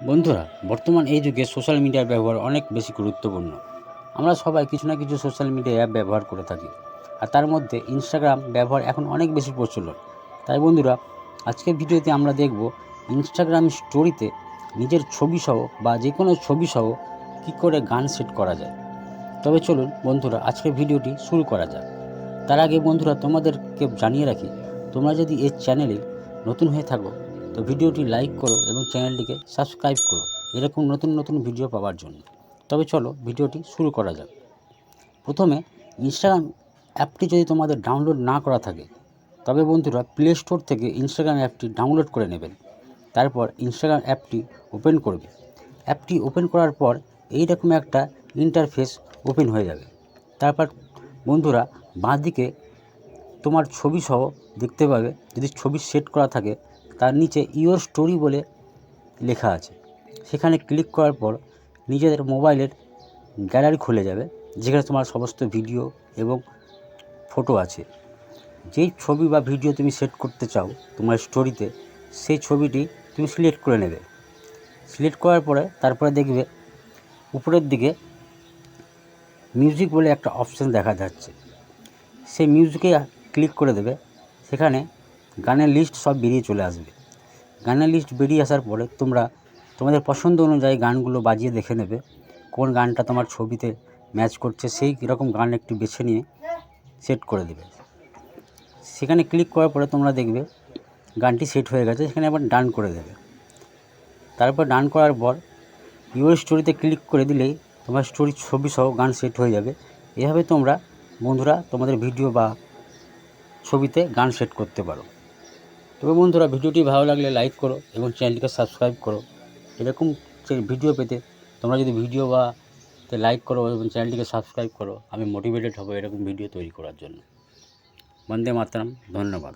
বন্ধুরা, বর্তমান এই যুগে সোশ্যাল মিডিয়ার ব্যবহার অনেক বেশি গুরুত্বপূর্ণ। আমরা সবাই কিছু না কিছু সোশ্যাল মিডিয়া অ্যাপ ব্যবহার করে থাকি। আর তার মধ্যে ইনস্টাগ্রাম ব্যবহার এখন অনেক বেশি প্রচলন। তাই বন্ধুরা, আজকের ভিডিওতে আমরা দেখব ইনস্টাগ্রাম স্টোরিতে নিজের ছবি সহ বা যে কোনো ছবি সহ কী করে গান সেট করা যায়। তবে চলুন বন্ধুরা, আজকের ভিডিওটি শুরু করা যাক। তার আগে বন্ধুরা, তোমাদেরকে জানিয়ে রাখি, তোমরা যদি এই চ্যানেলে নতুন হয়ে থাকো তো ভিডিওটি লাইক করো এবং চ্যানেলটিকে সাবস্ক্রাইব করো। এরকম নতুন নতুন ভিডিও পাওয়ার জন্য। তবে চলো ভিডিওটি শুরু করা যাক। প্রথমে ইনস্টাগ্রাম অ্যাপটি যদি তোমাদের ডাউনলোড না করা থাকে, তবে বন্ধুরা প্লে স্টোর থেকে ইনস্টাগ্রাম অ্যাপটি ডাউনলোড করে নেবেন। তারপর ইনস্টাগ্রাম অ্যাপটি ওপেন করবে। অ্যাপটি ওপেন করার পর এই রকম একটা ইন্টারফেস ওপেন হয়ে যাবে। তারপর বন্ধুরা বাঁদিকে তোমার ছবি সহ দেখতে পাবে। যদি ছবি সেট করা থাকে তার নিচে ইওর স্টোরি বলে লেখা আছে। সেখানে ক্লিক করার পর নিজেদের মোবাইলের গ্যালারি খুলে যাবে, যেখানে তোমার সমস্ত ভিডিও এবং ফটো আছে। যেই ছবি বা ভিডিও তুমি সেট করতে চাও তোমার স্টোরিতে, সেই ছবিটি তুমি সিলেক্ট করে নেবে। সিলেক্ট করার পরে তারপরে দেখবে উপরের দিকে মিউজিক বলে একটা অপশান দেখা যাচ্ছে। সেই মিউজিকে ক্লিক করে দেবে। সেখানে গানের লিস্ট সব বেরিয়ে চলে আসবে। গানের লিস্ট বেরিয়ে আসার পরে তোমরা, তোমাদের পছন্দ অনুযায়ী গানগুলো বাজিয়ে দেখে নেবে। কোন গানটা তোমার ছবিতে ম্যাচ করছে সেই রকম গান একটু বেছে নিয়ে সেট করে দেবে। সেখানে ক্লিক করার পরে তোমরা দেখবে গানটি সেট হয়ে গেছে, সেখানে আবার ডান করে দেবে। তারপর ডান করার পর ইউর স্টোরিতে ক্লিক করে দিলেই তোমার স্টোরির ছবি সহ গান সেট হয়ে যাবে। এভাবে তোমরা বন্ধুরা তোমাদের ভিডিও বা ছবিতে গান সেট করতে পারো। তবে বন্ধুরা, ভিডিওটি ভালো লাগলে লাইক করো এবং চ্যানেলটিকে সাবস্ক্রাইব করো। এরকম ভিডিও পেতে তোমরা যদি ভিডিও বা তে লাইক করো এবং চ্যানেলটিকে সাবস্ক্রাইব করো, আমি মোটিভেটেড হব এরকম ভিডিও তৈরি করার জন্য। বন্দে মাতরম, ধন্যবাদ।